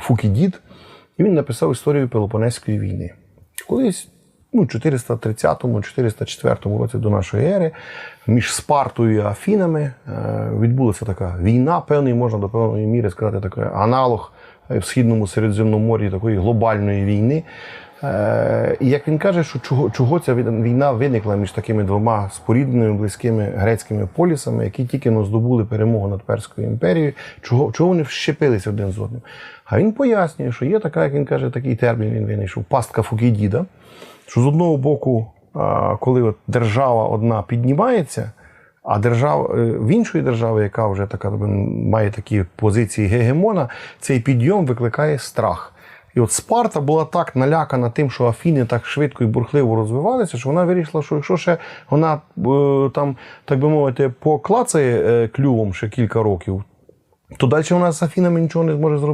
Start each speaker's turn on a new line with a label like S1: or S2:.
S1: Фукідід, і він написав історію Пелопонезької війни. Колись ну, 430-404 році до нашої ери між Спартою і Афінами е, відбулася така війна, певний, можна до певної міри сказати, такий аналог е, в східному Середземномор'ї такої глобальної війни. Е, І як він каже, що чого, чого ця війна виникла між такими двома спорідненими близькими грецькими полісами, які тільки но здобули перемогу над Перською імперією, чого, чого вони вщепилися один з одним. А він пояснює, що є така, як він каже, такий термін він винайшов, пастка Фукідіда, що з одного боку, коли от держава одна піднімається, а держава е, в іншої держави, яка вже така має такі позиції гегемона, цей підйом викликає страх. І от Спарта була так налякана тим, що Афіни так швидко і бурхливо розвивалися, що вона вирішила, що якщо ще вона е, там, так би мовити, поклацає е, клювом ще кілька років, то далі вона з Афінами нічого не зможе зробити.